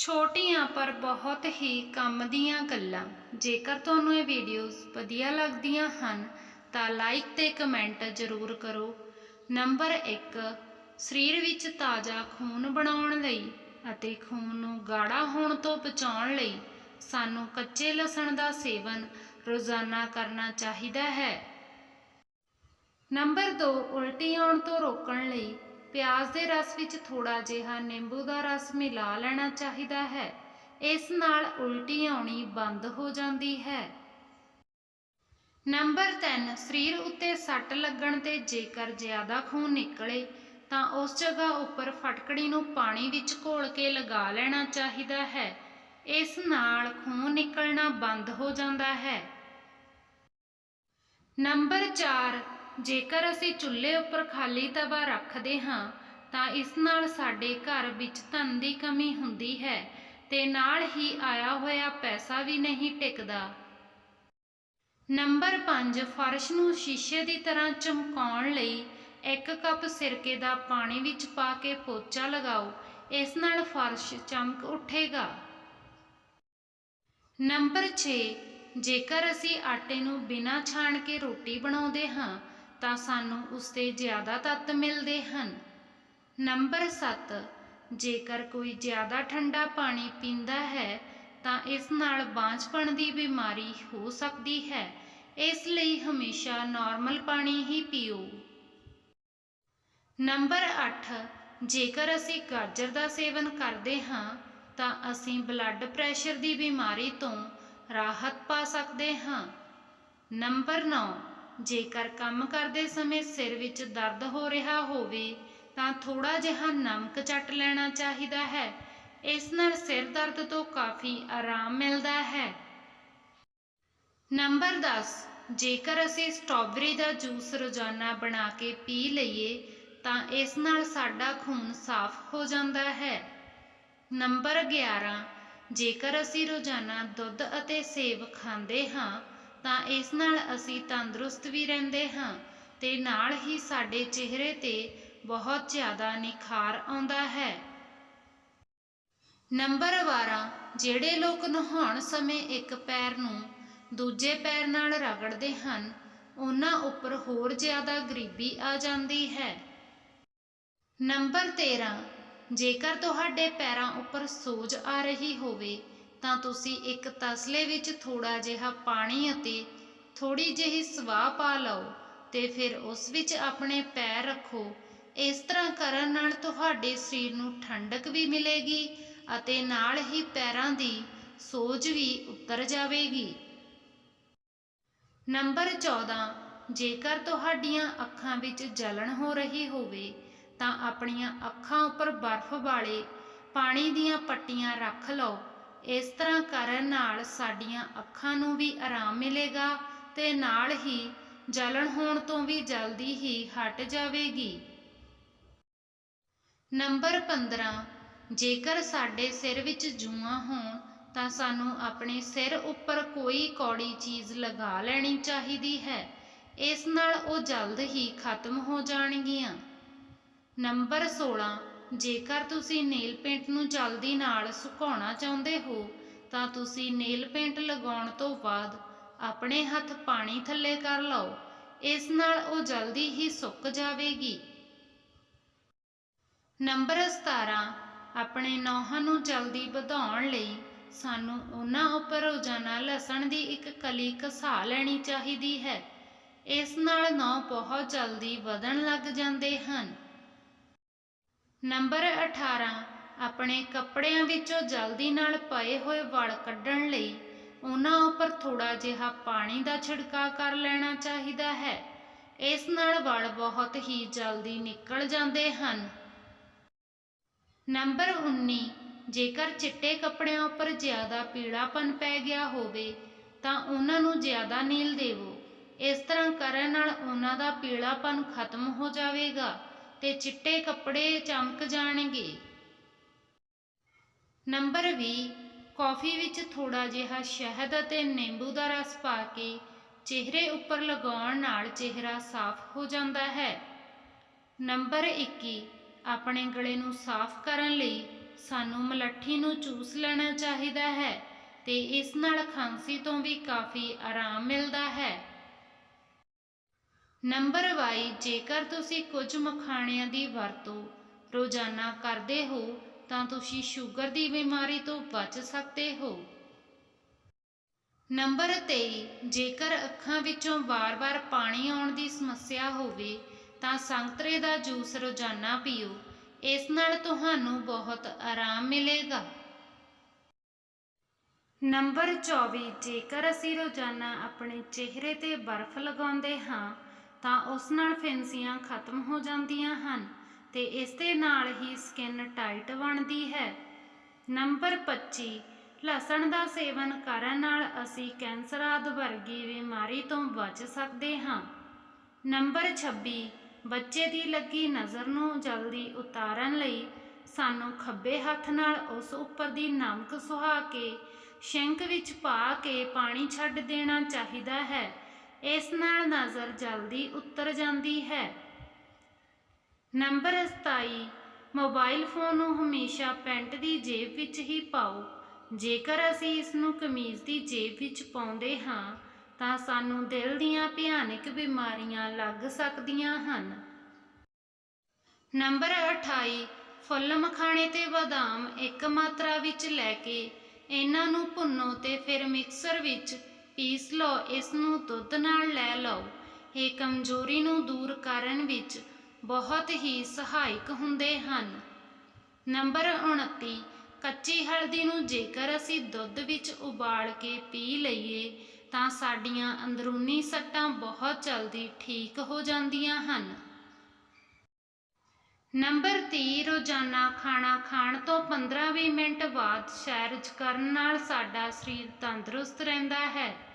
ਛੋਟੀਆਂ ਪਰ ਬਹੁਤ ਹੀ ਕੰਮ ਦੀਆਂ ਗੱਲਾਂ। ਜੇਕਰ ਤੁਹਾਨੂੰ ਇਹ ਵੀਡੀਓਜ਼ ਵਧੀਆ ਲੱਗਦੀਆਂ ਹਨ, ਤਾਂ ਲਾਈਕ ਤੇ ਕਮੈਂਟ ਜ਼ਰੂਰ ਕਰੋ। ਨੰਬਰ 1 ਸਰੀਰ ਵਿੱਚ ਤਾਜ਼ਾ ਖੂਨ ਬਣਾਉਣ ਲਈ ਅਤੇ ਖੂਨ ਨੂੰ ਗਾੜਾ ਹੋਣ ਤੋਂ ਬਚਾਉਣ ਲਈ ਸਾਨੂੰ ਕੱਚੇ ਲਸਣ ਦਾ ਸੇਵਨ ਰੋਜ਼ਾਨਾ ਕਰਨਾ ਚਾਹੀਦਾ ਹੈ। ਨੰਬਰ 2 ਉਲਟੀ ਆਉਣ ਤੋਂ ਰੋਕਣ ਲਈ ਪਿਆਜ਼ ਦੇ ਰਸ ਵਿੱਚ ਥੋੜਾ ਜਿਹਾ ਨਿੰਬੂ ਦਾ ਰਸ ਮਿਲਾ ਲੈਣਾ ਚਾਹੀਦਾ ਹੈ। ਇਸ ਨਾਲ ਉਲਟੀ ਆਉਣੀ ਬੰਦ ਹੋ ਜਾਂਦੀ ਹੈ। ਨੰਬਰ 3 ਸਰੀਰ ਉੱਤੇ ਸੱਟ ਲੱਗਣ ਤੇ ਜੇਕਰ ਜ਼ਿਆਦਾ ਖੂਨ ਨਿਕਲੇ, ਤਾਂ ਉਸ ਜਗ੍ਹਾ ਉੱਪਰ ਫਟਕੜੀ ਨੂੰ ਪਾਣੀ ਵਿੱਚ ਘੋਲ ਕੇ ਲਗਾ ਲੈਣਾ ਚਾਹੀਦਾ ਹੈ। ਇਸ ਨਾਲ ਖੂਨ ਨਿਕਲਣਾ ਬੰਦ ਹੋ ਜਾਂਦਾ ਹੈ। ਨੰਬਰ 4 ਜੇਕਰ ਅਸੀਂ ਚੁੱਲ੍ਹੇ ਉੱਪਰ ਖਾਲੀ ਤਵਾ ਰੱਖਦੇ ਹਾਂ, ਤਾਂ ਇਸ ਨਾਲ ਸਾਡੇ ਘਰ ਵਿੱਚ ਧਨ ਦੀ ਕਮੀ ਹੁੰਦੀ ਹੈ ਤੇ ਨਾਲ ਹੀ ਆਇਆ ਹੋਇਆ ਪੈਸਾ ਵੀ ਨਹੀਂ ਟਿਕਦਾ। ਨੰਬਰ 5 ਫਰਸ਼ ਨੂੰ ਸ਼ੀਸ਼ੇ ਦੀ ਤਰ੍ਹਾਂ ਚਮਕਾਉਣ ਲਈ ਇੱਕ ਕੱਪ ਸਿਰਕੇ ਦਾ ਪਾਣੀ ਵਿੱਚ ਪਾ ਕੇ ਪੋਚਾ ਲਗਾਓ, ਇਸ ਨਾਲ ਫਰਸ਼ ਚਮਕ ਉੱਠੇਗਾ। ਨੰਬਰ 6 ਜੇਕਰ ਅਸੀਂ ਆਟੇ ਨੂੰ ਬਿਨਾਂ ਛਾਣ ਕੇ ਰੋਟੀ ਬਣਾਉਂਦੇ ਹਾਂ ਤਾਂ ਸਾਨੂੰ ਉਸ ਤੇ ਜ਼ਿਆਦਾ ਤੱਤ ਮਿਲਦੇ ਹਨ। ਨੰਬਰ 7 ਜੇਕਰ ਕੋਈ ਜ਼ਿਆਦਾ ਠੰਡਾ ਪਾਣੀ ਪੀਂਦਾ ਹੈ, ਤਾਂ ਇਸ ਨਾਲ ਬਾਂਝਪਣ ਦੀ ਬਿਮਾਰੀ ਹੋ ਸਕਦੀ ਹੈ। ਇਸ ਲਈ ਹਮੇਸ਼ਾ ਨਾਰਮਲ ਪਾਣੀ ਹੀ ਪੀਓ। ਨੰਬਰ 8 ਜੇਕਰ ਅਸੀਂ ਗਾਜਰ ਦਾ ਸੇਵਨ ਕਰਦੇ ਹਾਂ, ਤਾਂ ਅਸੀਂ ਬਲੱਡ ਪ੍ਰੈਸ਼ਰ ਦੀ ਬਿਮਾਰੀ ਤੋਂ ਰਾਹਤ ਪਾ ਸਕਦੇ ਹਾਂ। ਨੰਬਰ 9 ਜੇਕਰ ਕੰਮ ਕਰਦੇ ਸਮੇਂ ਸਿਰ ਵਿੱਚ ਦਰਦ ਹੋ ਰਿਹਾ ਹੋਵੇ, ਤਾਂ ਥੋੜਾ ਜਿਹਾ ਨਮਕ ਚੱਟ ਲੈਣਾ ਚਾਹੀਦਾ ਹੈ। ਇਸ ਨਾਲ ਸਿਰ ਦਰਦ ਤੋਂ ਕਾਫੀ ਆਰਾਮ ਮਿਲਦਾ ਹੈ। ਨੰਬਰ 10 ਜੇਕਰ ਅਸੀਂ ਸਟ੍ਰਾਬੇਰੀ ਦਾ ਜੂਸ ਰੋਜ਼ਾਨਾ ਬਣਾ ਕੇ ਪੀ ਲਈਏ, ਤਾਂ ਇਸ ਨਾਲ ਸਾਡਾ ਖੂਨ ਸਾਫ਼ ਹੋ ਜਾਂਦਾ ਹੈ। ਨੰਬਰ 11 ਜੇਕਰ ਅਸੀਂ ਰੋਜ਼ਾਨਾ ਦੁੱਧ ਅਤੇ ਸੇਬ ਖਾਂਦੇ ਹਾਂ ਤਾਂ ਇਸ ਨਾਲ ਅਸੀਂ ਤੰਦਰੁਸਤ ਵੀ ਰਹਿੰਦੇ ਹਾਂ ਤੇ ਨਾਲ ਹੀ ਸਾਡੇ ਚਿਹਰੇ ਤੇ ਬਹੁਤ ਜ਼ਿਆਦਾ ਨਿਖਾਰ ਆਉਂਦਾ ਹੈ। ਨੰਬਰ 12 ਜਿਹੜੇ ਲੋਕ ਨਹਾਉਣ ਸਮੇਂ ਇੱਕ ਪੈਰ ਨੂੰ ਦੂਜੇ ਪੈਰ ਨਾਲ ਰਗੜਦੇ ਹਨ, ਉਹਨਾਂ ਉੱਪਰ ਹੋਰ ਜ਼ਿਆਦਾ ਗਰੀਬੀ ਆ ਜਾਂਦੀ ਹੈ। ਨੰਬਰ 13 ਜੇਕਰ ਤੁਹਾਡੇ ਪੈਰਾਂ ਉੱਪਰ ਸੋਜ ਆ ਰਹੀ ਹੋਵੇ ਤਾਂ ਤੁਸੀਂ ਇੱਕ ਤਸਲੇ ਵਿੱਚ ਥੋੜਾ ਜਿਹਾ ਪਾਣੀ ਅਤੇ ਥੋੜੀ ਜਿਹੀ ਸਵਾਹ ਪਾ ਲਓ ਤੇ ਫਿਰ ਉਸ ਵਿੱਚ ਆਪਣੇ ਪੈਰ ਰੱਖੋ। ਇਸ ਤਰ੍ਹਾਂ ਕਰਨ ਨਾਲ ਤੁਹਾਡੇ ਸਰੀਰ ਨੂੰ ਠੰਡਕ ਵੀ ਮਿਲੇਗੀ ਅਤੇ ਨਾਲ ਹੀ ਪੈਰਾਂ ਦੀ ਸੋਜ ਵੀ ਉਤਰ ਜਾਵੇਗੀ। ਨੰਬਰ 14 ਜੇਕਰ ਤੁਹਾਡੀਆਂ ਅੱਖਾਂ ਵਿੱਚ ਜਲਣ ਹੋ ਰਹੀ ਹੋਵੇ, ਤਾਂ ਆਪਣੀਆਂ ਅੱਖਾਂ ਉੱਪਰ ਬਰਫ਼ ਵਾਲੇ ਪਾਣੀ ਦੀਆਂ ਪੱਟੀਆਂ ਰੱਖ ਲਓ। ਇਸ ਤਰ੍ਹਾਂ ਕਰਨ ਨਾਲ ਸਾਡੀਆਂ ਅੱਖਾਂ ਨੂੰ ਵੀ ਆਰਾਮ ਮਿਲੇਗਾ ਤੇ ਨਾਲ ਹੀ ਜਲਣ ਹੋਣ ਤੋਂ ਵੀ ਜਲਦੀ ਹੀ ਹਟ ਜਾਵੇਗੀ। ਨੰਬਰ 15 ਜੇਕਰ ਸਾਡੇ ਸਿਰ ਵਿੱਚ ਜੂਆਂ ਹੋਣ, ਤਾਂ ਸਾਨੂੰ ਆਪਣੇ ਸਿਰ ਉੱਪਰ ਕੋਈ ਕੌੜੀ ਚੀਜ਼ ਲਗਾ ਲੈਣੀ ਚਾਹੀਦੀ ਹੈ। ਇਸ ਨਾਲ ਉਹ ਜਲਦ ਹੀ ਖਤਮ ਹੋ ਜਾਣਗੀਆਂ। ਨੰਬਰ 16 ਜੇਕਰ ਤੁਸੀਂ ਨੇਲ ਪੇਂਟ ਨੂੰ ਜਲਦੀ ਨਾਲ ਸੁਕਾਉਣਾ ਚਾਹੁੰਦੇ ਹੋ, ਤਾਂ ਤੁਸੀਂ ਨੇਲ ਪੇਂਟ ਲਗਾਉਣ ਤੋਂ ਬਾਅਦ ਆਪਣੇ ਹੱਥ ਪਾਣੀ ਥੱਲੇ ਕਰ ਲਓ। ਇਸ ਨਾਲ ਉਹ ਜਲਦੀ ਹੀ ਸੁੱਕ ਜਾਵੇਗੀ। ਨੰਬਰ 17 ਆਪਣੇ ਨੌਹਾਂ ਨੂੰ ਜਲਦੀ ਵਧਾਉਣ ਲਈ ਸਾਨੂੰ ਉਹਨਾਂ ਉੱਪਰ ਰੋਜ਼ਾਨਾ ਲਸਣ ਦੀ ਇੱਕ ਕਲੀ ਘਸਾ ਲੈਣੀ ਚਾਹੀਦੀ ਹੈ। ਇਸ ਨਾਲ ਨੌ ਬਹੁਤ ਜਲਦੀ ਵਧਣ ਲੱਗ ਜਾਂਦੇ ਹਨ। ਨੰਬਰ 18 ਆਪਣੇ ਕੱਪੜਿਆਂ ਵਿੱਚੋਂ ਜਲਦੀ ਨਾਲ ਪਏ ਹੋਏ ਵਲ ਕੱਢਣ ਲਈ ਉਹਨਾਂ ਉੱਪਰ ਥੋੜਾ ਜਿਹਾ ਪਾਣੀ ਦਾ ਛਿੜਕਾਅ ਕਰ ਲੈਣਾ ਚਾਹੀਦਾ ਹੈ। ਇਸ ਨਾਲ ਵਲ ਬਹੁਤ ਹੀ ਜਲਦੀ ਨਿਕਲ ਜਾਂਦੇ ਹਨ। ਨੰਬਰ 19 ਜੇਕਰ ਚਿੱਟੇ ਕੱਪੜਿਆਂ ਉੱਪਰ ਜ਼ਿਆਦਾ ਪੀਲਾਪਨ ਪੈ ਗਿਆ ਹੋਵੇ, ਤਾਂ ਉਹਨਾਂ ਨੂੰ ਜ਼ਿਆਦਾ ਨੀਲ ਦੇਵੋ। ਇਸ ਤਰ੍ਹਾਂ ਕਰਨ ਨਾਲ ਉਹਨਾਂ ਦਾ ਪੀਲਾਪਨ ਖਤਮ ਹੋ ਜਾਵੇਗਾ। ਤੇ ਚਿੱਟੇ ਕੱਪੜੇ ਚਮਕ ਜਾਣਗੇ। ਨੰਬਰ 20 ਕੌਫੀ ਵਿੱਚ ਥੋੜਾ ਜਿਹਾ ਸ਼ਹਿਦ ਅਤੇ ਨਿੰਬੂ ਦਾ ਰਸ ਪਾ ਕੇ ਚਿਹਰੇ ਉੱਪਰ ਲਗਾਉਣ ਨਾਲ ਚਿਹਰਾ ਸਾਫ਼ ਹੋ ਜਾਂਦਾ ਹੈ। ਨੰਬਰ 21 ਆਪਣੇ ਗਲੇ ਨੂੰ ਸਾਫ਼ ਕਰਨ ਲਈ ਸਾਨੂੰ ਮਲੱਠੀ ਨੂੰ ਚੂਸ ਲੈਣਾ ਚਾਹੀਦਾ ਹੈ ਤੇ ਇਸ ਨਾਲ ਖਾਂਸੀ ਤੋਂ ਵੀ ਕਾਫੀ ਆਰਾਮ ਮਿਲਦਾ ਹੈ। ਨੰਬਰ 22 ਜੇਕਰ ਤੁਸੀਂ ਕੁਝ ਮਖਾਣਿਆਂ ਦੀ ਵਰਤੋਂ ਰੋਜ਼ਾਨਾ ਕਰਦੇ ਹੋ, ਤਾਂ ਤੁਸੀਂ ਸ਼ੂਗਰ ਦੀ ਬਿਮਾਰੀ ਤੋਂ ਬਚ ਸਕਦੇ ਹੋ। ਨੰਬਰ 23 ਜੇਕਰ ਅੱਖਾਂ ਵਿੱਚੋਂ ਵਾਰ-ਵਾਰ ਪਾਣੀ ਆਉਣ ਦੀ ਸਮੱਸਿਆ ਹੋਵੇ, ਤਾਂ ਸੰਤਰੇ ਦਾ ਜੂਸ ਰੋਜ਼ਾਨਾ ਪੀਓ। ਇਸ ਨਾਲ ਤੁਹਾਨੂੰ ਬਹੁਤ ਆਰਾਮ ਮਿਲੇਗਾ। ਨੰਬਰ 24 ਜੇਕਰ ਅਸੀਂ ਰੋਜ਼ਾਨਾ ਆਪਣੇ ਚਿਹਰੇ ਤੇ ਬਰਫ਼ ਲਗਾਉਂਦੇ ਹਾਂ ਤਾਂ ਉਸ ਨਾਲ ਫਿੰਸੀਆਂ ਖਤਮ ਹੋ ਜਾਂਦੀਆਂ ਹਨ ਤੇ ਇਸ ਦੇ ਨਾਲ ਹੀ ਸਕਿਨ ਟਾਈਟ ਬਣਦੀ ਹੈ। ਨੰਬਰ 25 ਲਸਣ ਦਾ ਸੇਵਨ ਕਰਨ ਨਾਲ ਅਸੀਂ ਕੈਂਸਰ ਆਦਿ ਵਰਗੀ ਬਿਮਾਰੀ ਤੋਂ ਬਚ ਸਕਦੇ ਹਾਂ। ਨੰਬਰ 26 ਬੱਚੇ ਦੀ ਲੱਗੀ ਨਜ਼ਰ ਨੂੰ ਜਲਦੀ ਉਤਾਰਨ ਲਈ ਸਾਨੂੰ ਖੱਬੇ ਹੱਥ ਨਾਲ ਉਸ ਉੱਪਰ ਦੀ ਨਮਕ ਸੁਹਾ ਕੇ, ਸ਼ਿੰਕ ਵਿੱਚ ਪਾ ਕੇ ਪਾਣੀ ਛੱਡ ਦੇਣਾ ਚਾਹੀਦਾ ਹੈ। ਇਸ ਨਾਲ ਨਜ਼ਰ ਜਲਦੀ ਉਤਰ ਜਾਂਦੀ ਹੈ। ਨੰਬਰ 27 ਮੋਬਾਈਲ ਫੋਨ ਨੂੰ ਹਮੇਸ਼ਾ ਪੈਂਟ ਦੀ ਜੇਬ ਵਿੱਚ ਹੀ ਪਾਓ। ਜੇਕਰ ਅਸੀਂ ਇਸ ਨੂੰ ਕਮੀਜ਼ ਦੀ ਜੇਬ ਵਿੱਚ ਪਾਉਂਦੇ ਹਾਂ, ਤਾਂ ਸਾਨੂੰ ਦਿਲ ਦੀਆਂ ਭਿਆਨਕ ਬਿਮਾਰੀਆਂ ਲੱਗ ਸਕਦੀਆਂ ਹਨ। ਨੰਬਰ 28 ਫੁੱਲ ਮਖਾਣੇ ਤੇ ਬਦਾਮ ਇੱਕ ਮਾਤਰਾ ਵਿੱਚ ਲੈ ਕੇ ਇਹਨਾਂ ਨੂੰ ਭੁੰਨੋ ਤੇ ਫਿਰ ਮਿਕਸਰ ਵਿੱਚ ਪੀਸ ਲਓ ਇਸ ਨੂੰ ਦੁੱਧ ਨਾਲ ਲੈ ਲਓ। ਇਹ ਕਮਜ਼ੋਰੀ ਨੂੰ ਦੂਰ ਕਰਨ ਵਿੱਚ ਬਹੁਤ ਹੀ ਸਹਾਇਕ ਹੁੰਦੇ ਹਨ। ਨੰਬਰ 29 ਕੱਚੀ ਹਲਦੀ ਨੂੰ ਜੇਕਰ ਅਸੀਂ ਦੁੱਧ ਵਿੱਚ ਉਬਾਲ ਕੇ ਪੀ ਲਈਏ, ਤਾਂ ਸਾਡੀਆਂ ਅੰਦਰੂਨੀ ਸੱਟਾਂ ਬਹੁਤ ਜਲਦੀ ਠੀਕ ਹੋ ਜਾਂਦੀਆਂ ਹਨ। ਨੰਬਰ 30 ਰੋਜ਼ਾਨਾ ਖਾਣਾ ਖਾਣ ਤੋਂ 15-20 ਮਿੰਟ ਬਾਅਦ ਸੈਰ ਕਰਨ ਨਾਲ ਸਾਡਾ ਸਰੀਰ ਤੰਦਰੁਸਤ ਰਹਿੰਦਾ ਹੈ।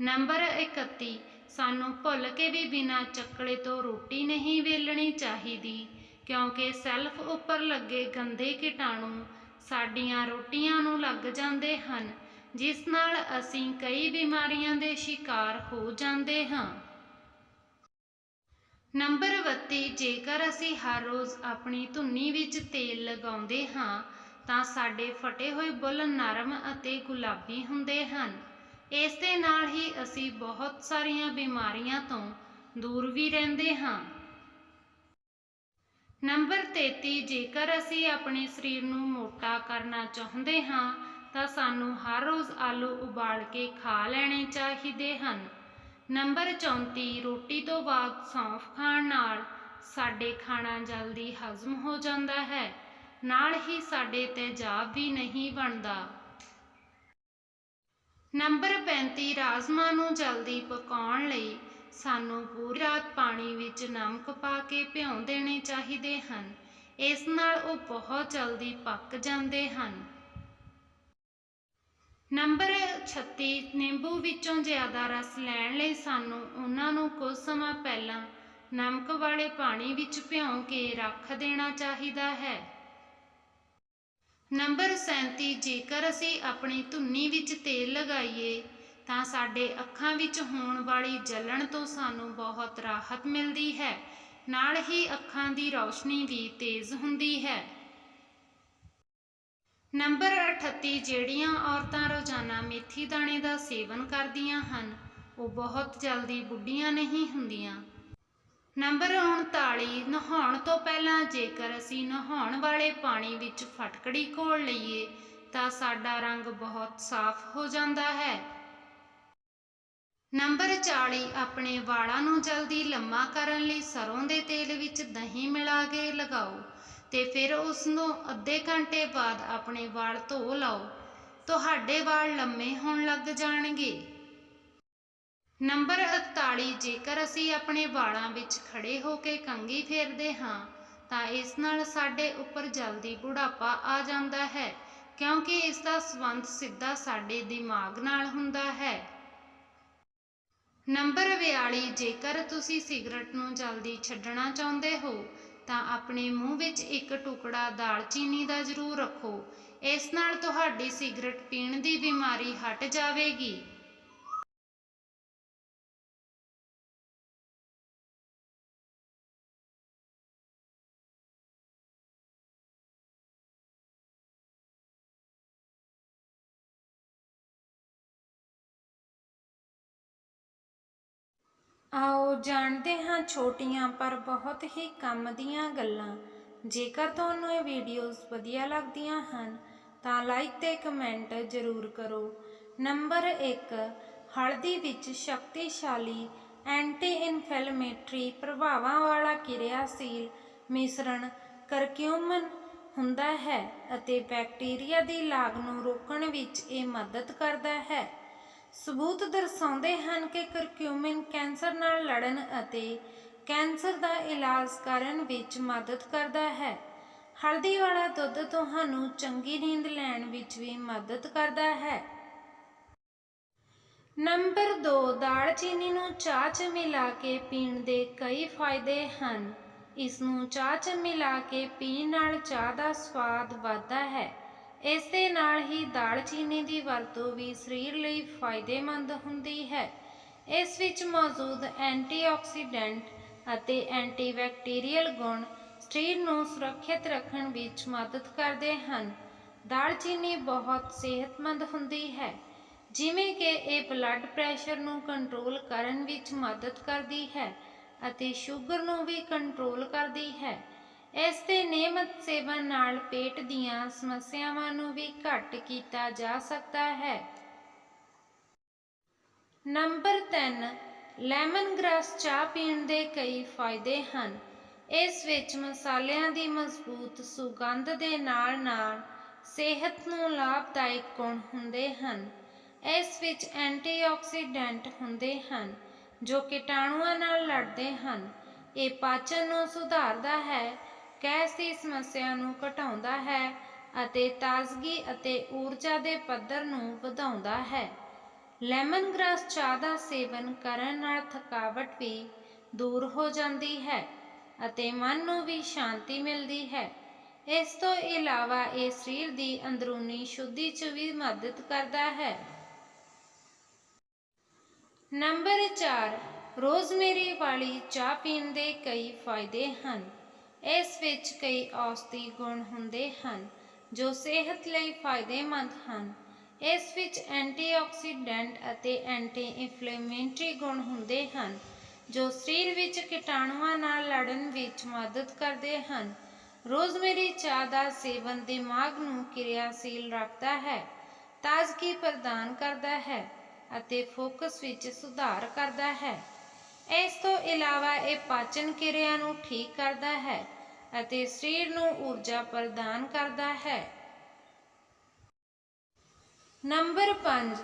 ਨੰਬਰ 31 ਸਾਨੂੰ ਭੁੱਲ ਕੇ ਵੀ ਬਿਨਾਂ ਚੱਕਲੇ ਤੋਂ ਰੋਟੀ ਨਹੀਂ ਵੇਲਣੀ ਚਾਹੀਦੀ, ਕਿਉਂਕਿ ਸੈਲਫ ਉੱਪਰ ਲੱਗੇ ਗੰਦੇ ਕੀਟਾਣੂ ਸਾਡੀਆਂ ਰੋਟੀਆਂ ਨੂੰ ਲੱਗ ਜਾਂਦੇ ਹਨ, ਜਿਸ ਨਾਲ ਅਸੀਂ ਕਈ ਬਿਮਾਰੀਆਂ ਦੇ ਸ਼ਿਕਾਰ ਹੋ ਜਾਂਦੇ ਹਾਂ। ਨੰਬਰ 32 ਜੇਕਰ ਅਸੀਂ ਹਰ ਰੋਜ਼ ਆਪਣੀ ਧੁੰਨੀ ਵਿੱਚ ਤੇਲ ਲਗਾਉਂਦੇ ਹਾਂ, ਤਾਂ ਸਾਡੇ ਫਟੇ ਹੋਏ ਬੁੱਲ ਨਰਮ ਅਤੇ ਗੁਲਾਬੀ ਹੁੰਦੇ ਹਨ। ਇਸ ਦੇ ਨਾਲ ਹੀ ਅਸੀਂ ਬਹੁਤ ਸਾਰੀਆਂ ਬਿਮਾਰੀਆਂ ਤੋਂ ਦੂਰ ਵੀ ਰਹਿੰਦੇ ਹਾਂ। ਨੰਬਰ 33 ਜੇਕਰ ਅਸੀਂ ਆਪਣੇ ਸਰੀਰ ਨੂੰ ਮੋਟਾ ਕਰਨਾ ਚਾਹੁੰਦੇ ਹਾਂ, ਤਾਂ ਸਾਨੂੰ ਹਰ ਰੋਜ਼ ਆਲੂ ਉਬਾਲ ਕੇ ਖਾ ਲੈਣੇ ਚਾਹੀਦੇ ਹਨ। ਨੰਬਰ 34 ਰੋਟੀ ਤੋਂ ਬਾਅਦ ਸੌਂਫ ਖਾਣ ਨਾਲ ਸਾਡੇ ਖਾਣਾ ਜਲਦੀ ਹਜ਼ਮ ਹੋ ਜਾਂਦਾ ਹੈ। ਨਾਲ ਹੀ ਸਾਡੇ ਤੇਜ਼ਾਬ ਵੀ ਨਹੀਂ ਬਣਦਾ। ਨੰਬਰ 35 ਰਾਜਮਾ ਨੂੰ ਜਲਦੀ ਪਕਾਉਣ ਲਈ ਸਾਨੂੰ ਪੂਰੀ ਰਾਤ ਪਾਣੀ ਵਿੱਚ ਨਮਕ ਪਾ ਕੇ ਭਿਉਂ ਦੇਣੇ ਚਾਹੀਦੇ ਹਨ। ਇਸ ਨਾਲ ਉਹ ਬਹੁਤ ਜਲਦੀ ਪੱਕ ਜਾਂਦੇ ਹਨ। ਨੰਬਰ 36 ਨਿੰਬੂ ਵਿੱਚੋਂ ਜ਼ਿਆਦਾ ਰਸ ਲੈਣ ਲਈ ਸਾਨੂੰ ਉਹਨਾਂ ਨੂੰ ਕੁਝ ਸਮਾਂ ਪਹਿਲਾਂ ਨਮਕ ਵਾਲੇ ਪਾਣੀ ਵਿੱਚ ਭਿਉਂ ਕੇ ਰੱਖ ਦੇਣਾ ਚਾਹੀਦਾ ਹੈ। ਨੰਬਰ 37 ਜੇਕਰ ਅਸੀਂ ਆਪਣੀ ਧੁੰਨੀ ਵਿੱਚ ਤੇਲ ਲਗਾਈਏ, ਤਾਂ ਸਾਡੇ ਅੱਖਾਂ ਵਿੱਚ ਹੋਣ ਵਾਲੀ ਜਲਣ ਤੋਂ ਸਾਨੂੰ ਬਹੁਤ ਰਾਹਤ ਮਿਲਦੀ ਹੈ। ਨਾਲ ਹੀ ਅੱਖਾਂ ਦੀ ਰੌਸ਼ਨੀ ਵੀ ਤੇਜ਼ ਹੁੰਦੀ ਹੈ। ਨੰਬਰ 38 ਜਿਹੜੀਆਂ ਔਰਤਾਂ ਰੋਜ਼ਾਨਾ ਮੇਥੀ ਦਾਣੇ ਦਾ ਸੇਵਨ ਕਰਦੀਆਂ ਹਨ, ਉਹ ਬਹੁਤ ਜਲਦੀ ਬੁੱਢੀਆਂ ਨਹੀਂ ਹੁੰਦੀਆਂ। ਨੰਬਰ 39 ਨਹਾਉਣ ਤੋਂ ਪਹਿਲਾਂ ਜੇਕਰ ਅਸੀਂ ਨਹਾਉਣ ਵਾਲੇ ਪਾਣੀ ਵਿੱਚ ਫਟਕੜੀ ਘੋਲ ਲਈਏ, ਤਾਂ ਸਾਡਾ ਰੰਗ ਬਹੁਤ ਸਾਫ਼ ਹੋ ਜਾਂਦਾ ਹੈ। ਨੰਬਰ 40 ਆਪਣੇ ਵਾਲਾਂ ਨੂੰ ਜਲਦੀ ਲੰਮਾ ਕਰਨ ਲਈ ਸਰੋਂ ਦੇ ਤੇਲ ਵਿੱਚ ਦਹੀਂ ਮਿਲਾ ਕੇ ਲਗਾਓ ਤੇ ਫਿਰ ਉਸ ਨੂੰ ਅੱਧੇ ਘੰਟੇ ਬਾਅਦ ਆਪਣੇ ਵਾਲ ਧੋ ਲਓ। ਤੁਹਾਡੇ ਵਾਲ ਲੰਮੇ ਹੋਣ ਲੱਗ ਜਾਣਗੇ। ਨੰਬਰ 41 ਜੇਕਰ ਅਸੀਂ ਆਪਣੇ ਵਾਲਾਂ ਵਿੱਚ ਖੜੇ ਹੋ ਕੇ ਕੰਘੀ ਫੇਰਦੇ ਹਾਂ, ਤਾਂ ਇਸ ਨਾਲ ਸਾਡੇ ਉੱਪਰ ਜਲਦੀ ਬੁਢਾਪਾ ਆ ਜਾਂਦਾ ਹੈ, ਕਿਉਂਕਿ ਇਸ ਦਾ ਸੰਬੰਧ ਸਿੱਧਾ ਸਾਡੇ ਦਿਮਾਗ ਨਾਲ ਹੁੰਦਾ ਹੈ। ਨੰਬਰ 42 ਜੇਕਰ ਤੁਸੀਂ ਸਿਗਰਟ ਨੂੰ ਜਲਦੀ ਛੱਡਣਾ ਚਾਹੁੰਦੇ ਹੋ, ਤਾਂ ਆਪਣੇ ਮੂੰਹ ਵਿੱਚ ਇੱਕ ਟੁਕੜਾ ਦਾਲਚੀਨੀ ਦਾ ਜ਼ਰੂਰ ਰੱਖੋ, ਇਸ ਨਾਲ ਤੁਹਾਡੀ ਸਿਗਰਟ ਪੀਣ ਦੀ ਬਿਮਾਰੀ ਹਟ ਜਾਵੇਗੀ। ਆਓ ਜਾਣਦੇ ਹਾਂ ਛੋਟੀਆਂ ਪਰ ਬਹੁਤ ਹੀ ਕੰਮ ਦੀਆਂ ਗੱਲਾਂ। ਜੇਕਰ ਤੁਹਾਨੂੰ ਇਹ ਵੀਡੀਓਜ਼ ਵਧੀਆ ਲੱਗਦੀਆਂ ਹਨ, ਤਾਂ ਲਾਈਕ ਤੇ ਕਮੈਂਟ ਜ਼ਰੂਰ ਕਰੋ। ਨੰਬਰ 1 ਹਲਦੀ ਵਿੱਚ ਸ਼ਕਤੀਸ਼ਾਲੀ ਐਂਟੀ ਇਨਫਲੇਮੇਟਰੀ ਪ੍ਰਭਾਵਾਂ ਵਾਲਾ ਕਿਰਿਆਸ਼ੀਲ ਮਿਸ਼ਰਣ ਕਰਕਿਊਮਨ ਹੁੰਦਾ ਹੈ ਅਤੇ ਬੈਕਟੀਰੀਆ ਦੀ ਲਾਗ ਨੂੰ ਰੋਕਣ ਵਿੱਚ ਇਹ ਮਦਦ ਕਰਦਾ ਹੈ। ਸਬੂਤ ਦਰਸਾਉਂਦੇ ਹਨ ਕਿ ਕਰਕਿਊਮਿਨ ਕੈਂਸਰ ਨਾਲ ਲੜਨ ਅਤੇ ਕੈਂਸਰ ਦਾ ਇਲਾਜ ਕਰਨ ਵਿੱਚ ਮਦਦ ਕਰਦਾ ਹੈ। ਹਲਦੀ ਵਾਲਾ ਦੁੱਧ ਤੁਹਾਨੂੰ ਚੰਗੀ ਨੀਂਦ ਲੈਣ ਵਿੱਚ ਵੀ ਮਦਦ ਕਰਦਾ ਹੈ। ਨੰਬਰ 2 ਦਾਲਚੀਨੀ ਨੂੰ ਚਾਹ 'ਚ ਮਿਲਾ ਕੇ ਪੀਣ ਦੇ ਕਈ ਫਾਇਦੇ ਹਨ। ਇਸ ਨੂੰ ਚਾਹ 'ਚ ਮਿਲਾ ਕੇ ਪੀਣ ਨਾਲ ਚਾਹ ਦਾ ਸਵਾਦ ਵੱਧਦਾ ਹੈ। ਇਸ ਦੇ ਨਾਲ ਹੀ ਦਾਲਚੀਨੀ ਦੀ ਵਰਤੋਂ ਵੀ ਸਰੀਰ ਲਈ ਫਾਇਦੇਮੰਦ ਹੁੰਦੀ ਹੈ। ਇਸ ਵਿੱਚ ਮੌਜੂਦ ਐਂਟੀਆਕਸੀਡੈਂਟ ਅਤੇ ਐਂਟੀਬੈਕਟੀਰੀਅਲ ਗੁਣ ਸਰੀਰ ਨੂੰ ਸੁਰੱਖਿਅਤ ਰੱਖਣ ਵਿੱਚ ਮਦਦ ਕਰਦੇ ਹਨ। ਦਾਲਚੀਨੀ ਬਹੁਤ ਸਿਹਤਮੰਦ ਹੁੰਦੀ ਹੈ, ਜਿਵੇਂ ਕਿ ਇਹ ਬਲੱਡ ਪ੍ਰੈਸ਼ਰ ਨੂੰ ਕੰਟਰੋਲ ਕਰਨ ਵਿੱਚ ਮਦਦ ਕਰਦੀ ਹੈ ਅਤੇ ਸ਼ੂਗਰ ਨੂੰ ਵੀ ਕੰਟਰੋਲ ਕਰਦੀ ਹੈ। ਇਸ ਦੇ ਨਿਯਮਤ ਸੇਵਨ ਨਾਲ ਪੇਟ ਦੀਆਂ ਸਮੱਸਿਆਵਾਂ ਨੂੰ ਵੀ ਘੱਟ ਕੀਤਾ ਜਾ ਸਕਦਾ ਹੈ। ਨੰਬਰ 3 ਲੈਮਨ ਗ੍ਰਾਸ ਚਾਹ ਪੀਣ ਦੇ ਕਈ ਫਾਇਦੇ ਹਨ। ਇਸ ਵਿੱਚ ਮਸਾਲਿਆਂ ਦੀ ਮਜ਼ਬੂਤ ਸੁਗੰਧ ਦੇ ਨਾਲ-ਨਾਲ ਸਿਹਤ ਨੂੰ ਲਾਭਦਾਇਕ ਗੁਣ ਹੁੰਦੇ ਹਨ। ਇਸ ਵਿੱਚ ਐਂਟੀਆਕਸੀਡੈਂਟ ਹੁੰਦੇ ਹਨ, ਜੋ ਕੀਟਾਣੂਆਂ ਨਾਲ ਲੜਦੇ ਹਨ। ਇਹ ਪਾਚਨ ਨੂੰ ਸੁਧਾਰਦਾ ਹੈ ਗੈਸ ਦੀ ਸਮੱਸਿਆ ਨੂੰ ਘਟਾਉਂਦਾ ਹੈ ਅਤੇ ਤਾਜ਼ਗੀ ਅਤੇ ਊਰਜਾ ਦੇ ਪੱਧਰ ਨੂੰ ਵਧਾਉਂਦਾ ਹੈ। ਲੈਮਨ ਗ੍ਰਾਸ ਚਾਹ ਦਾ ਸੇਵਨ ਕਰਨ ਨਾਲ ਥਕਾਵਟ ਵੀ ਦੂਰ ਹੋ ਜਾਂਦੀ ਹੈ ਅਤੇ ਮਨ ਨੂੰ ਵੀ ਸ਼ਾਂਤੀ ਮਿਲਦੀ ਹੈ। ਇਸ ਤੋਂ ਇਲਾਵਾ ਇਹ ਸਰੀਰ ਦੀ ਅੰਦਰੂਨੀ ਸ਼ੁੱਧੀ 'ਚ ਵੀ ਮਦਦ ਕਰਦਾ ਹੈ। ਨੰਬਰ 4 ਰੋਜ਼ਮੇਰੀ ਵਾਲੀ ਚਾਹ ਪੀਣ ਦੇ ਕਈ ਫਾਇਦੇ ਹਨ। ਇਸ ਵਿੱਚ ਕਈ ਔਸਤੀ ਗੁਣ ਹੁੰਦੇ ਹਨ, ਜੋ ਸਿਹਤ ਲਈ ਫਾਇਦੇਮੰਦ ਹਨ। ਇਸ ਵਿੱਚ ਐਂਟੀਆਕਸੀਡੈਂਟ ਅਤੇ ਐਂਟੀ ਇਨਫਲੇਮੇਟਰੀ ਗੁਣ ਹੁੰਦੇ ਹਨ, ਜੋ ਸਰੀਰ ਵਿੱਚ ਕੀਟਾਣੂਆਂ ਨਾਲ ਲੜਨ ਵਿੱਚ ਮਦਦ ਕਰਦੇ ਹਨ। ਰੋਜ਼ਮੇਰੀ ਚਾਹ ਦਾ ਸੇਵਨ ਦਿਮਾਗ ਨੂੰ ਕਿਰਿਆਸ਼ੀਲ ਰੱਖਦਾ ਹੈ, ਤਾਜ਼ਗੀ ਪ੍ਰਦਾਨ ਕਰਦਾ ਹੈ ਅਤੇ ਫੋਕਸ ਵਿੱਚ ਸੁਧਾਰ ਕਰਦਾ ਹੈ। ਇਸ ਤੋਂ ਇਲਾਵਾ ਇਹ ਪਾਚਨ ਕਿਰਿਆ ਨੂੰ ਠੀਕ ਕਰਦਾ ਹੈ ਅਤੇ ਸਰੀਰ ਨੂੰ ਊਰਜਾ ਪ੍ਰਦਾਨ ਕਰਦਾ ਹੈ। ਨੰਬਰ 5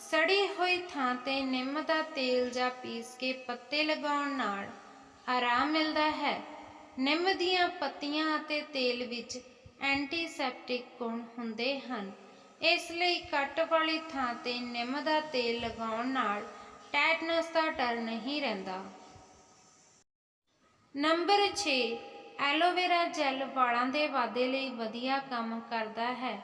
ਸੜੀ ਹੋਈ ਥਾਂ ਤੇ ਨਿੰਮ ਦਾ ਤੇਲ ਜਾਂ ਪੀਸ ਕੇ ਪੱਤੇ ਲਗਾਉਣ ਨਾਲ ਆਰਾਮ ਮਿਲਦਾ ਹੈ। ਨਿੰਮ ਦੀਆਂ ਪੱਤੀਆਂ ਅਤੇ ਤੇਲ ਵਿੱਚ ਐਂਟੀਸੈਪਟਿਕ ਗੁਣ ਹੁੰਦੇ ਹਨ। ਇਸ ਲਈ ਕੱਟ ਵਾਲੀ ਥਾਂ ਤੇ ਨਿੰਮ ਦਾ ਤੇਲ ਲਗਾਉਣ ਨਾਲ ਟੈਟਨਸ ਦਾ ਡਰ ਨਹੀਂ ਰਹਿੰਦਾ। ਨੰਬਰ 6 ਐਲੋਵੇਰਾ ਜੈਲ ਵਾਲਾਂ ਦੇ ਵਾਧੇ ਲਈ ਵਧੀਆ ਕੰਮ ਕਰਦਾ ਹੈ।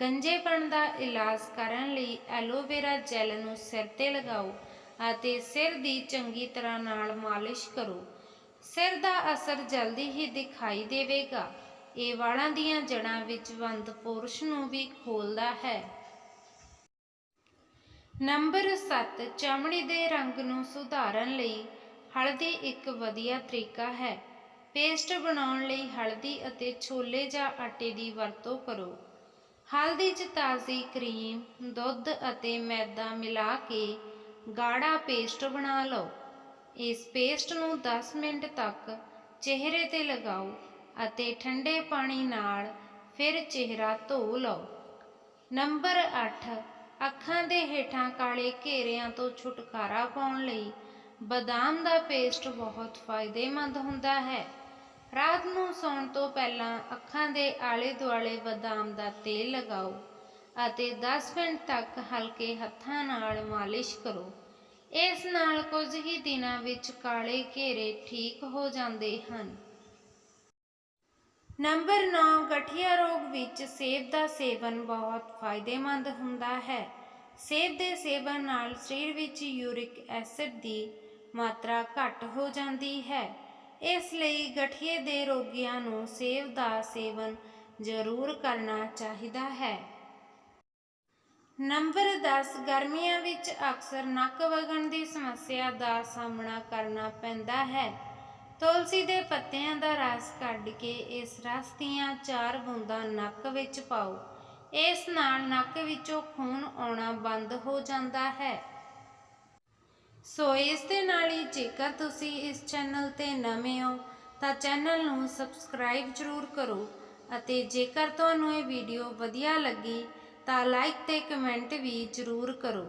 ਗੰਜੇਪਣ ਦਾ ਇਲਾਜ ਕਰਨ ਲਈ ਐਲੋਵੇਰਾ ਜੈਲ ਨੂੰ ਸਿਰ ਤੇ ਲਗਾਓ ਅਤੇ ਸਿਰ ਦੀ ਚੰਗੀ ਤਰ੍ਹਾਂ ਨਾਲ ਮਾਲਿਸ਼ ਕਰੋ। ਸਿਰ ਦਾ ਅਸਰ ਜਲਦੀ ਹੀ ਦਿਖਾਈ ਦੇਵੇਗਾ। ਇਹ ਵਾਲਾਂ ਦੀਆਂ ਜੜ੍ਹਾਂ ਵਿੱਚ ਬੰਦ ਪੁਰਸ਼ ਨੂੰ ਵੀ ਖੋਲਦਾ ਹੈ। ਨੰਬਰ 7 ਚਮੜੀ ਦੇ ਰੰਗ ਨੂੰ ਸੁਧਾਰਨ ਲਈ ਹਲਦੀ ਇੱਕ ਵਧੀਆ ਤਰੀਕਾ ਹੈ। ਪੇਸਟ ਬਣਾਉਣ ਲਈ ਹਲਦੀ ਅਤੇ ਛੋਲੇ ਜਾਂ ਆਟੇ ਦੀ ਵਰਤੋਂ ਕਰੋ। ਹਲਦੀ 'ਚ ਤਾਜ਼ੀ ਕਰੀਮ, ਦੁੱਧ ਅਤੇ ਮੈਦਾ ਮਿਲਾ ਕੇ ਗਾੜਾ ਪੇਸਟ ਬਣਾ ਲਓ। ਇਸ ਪੇਸਟ ਨੂੰ 10 ਮਿੰਟ ਤੱਕ ਚਿਹਰੇ ਤੇ ਲਗਾਓ ਅਤੇ ਠੰਡੇ ਪਾਣੀ ਨਾਲ ਫਿਰ ਚਿਹਰਾ ਧੋ ਲਓ। ਨੰਬਰ 8 ਅੱਖਾਂ ਦੇ ਹੇਠਾਂ ਕਾਲੇ ਘੇਰਿਆਂ ਤੋਂ ਛੁਟਕਾਰਾ ਪਾਉਣ ਲਈ ਬਦਾਮ ਦਾ ਪੇਸਟ ਬਹੁਤ ਫਾਇਦੇਮੰਦ ਹੁੰਦਾ ਹੈ। ਰਾਤ ਨੂੰ ਸੌਣ ਤੋਂ ਪਹਿਲਾਂ ਅੱਖਾਂ ਦੇ ਆਲੇ ਦੁਆਲੇ ਬਦਾਮ ਦਾ ਤੇਲ ਲਗਾਓ ਅਤੇ 10 ਮਿੰਟ ਤੱਕ ਹਲਕੇ ਹੱਥਾਂ ਨਾਲ ਮਾਲਿਸ਼ ਕਰੋ। ਇਸ ਨਾਲ ਕੁਝ ਹੀ ਦਿਨਾਂ ਵਿੱਚ ਕਾਲੇ ਘੇਰੇ ਠੀਕ ਹੋ ਜਾਂਦੇ ਹਨ। ਨੰਬਰ 9 ਗਠੀਆ ਰੋਗ ਵਿੱਚ ਸੇਬ ਦਾ ਸੇਵਨ ਬਹੁਤ ਫਾਇਦੇਮੰਦ ਹੁੰਦਾ ਹੈ। ਸੇਬ ਦੇ ਸੇਵਨ ਨਾਲ ਸਰੀਰ ਵਿੱਚ ਯੂਰਿਕ ਐਸਿਡ ਦੀ ਮਾਤਰਾ ਘੱਟ ਹੋ ਜਾਂਦੀ ਹੈ। ਇਸ ਲਈ ਗਠੀਏ ਦੇ ਰੋਗੀਆਂ ਨੂੰ ਸੇਬ ਦਾ ਸੇਵਨ ਜ਼ਰੂਰ ਕਰਨਾ ਚਾਹੀਦਾ ਹੈ। ਨੰਬਰ 10 ਗਰਮੀਆਂ ਵਿੱਚ ਅਕਸਰ ਨੱਕ ਵਗਣ ਦੀ ਸਮੱਸਿਆ ਦਾ ਸਾਹਮਣਾ ਕਰਨਾ ਪੈਂਦਾ ਹੈ। ਤੁਲਸੀ ਦੇ ਪੱਤਿਆਂ ਦਾ ਰਸ ਕੱਢ ਕੇ ਇਸ ਰਸ ਦੀਆਂ ਚਾਰ ਬੂੰਦਾਂ ਨੱਕ ਵਿੱਚ ਪਾਓ। ਇਸ ਨਾਲ ਨੱਕ ਵਿੱਚੋਂ ਖੂਨ ਆਉਣਾ ਬੰਦ ਹੋ ਜਾਂਦਾ ਹੈ। ਸੋ ਇਸ ਦੇ ਨਾਲ ਹੀ ਜੇਕਰ ਤੁਸੀਂ ਇਸ ਚੈਨਲ ਤੇ ਨਵੇਂ ਹੋ, ਤਾਂ ਚੈਨਲ ਨੂੰ ਸਬਸਕ੍ਰਾਈਬ ਜ਼ਰੂਰ ਕਰੋ ਅਤੇ ਜੇਕਰ ਤੁਹਾਨੂੰ ਇਹ ਵੀਡੀਓ ਵਧੀਆ ਲੱਗੀ, ਤਾਂ ਲਾਈਕ ਤੇ ਕਮੈਂਟ ਵੀ ਜ਼ਰੂਰ ਕਰੋ।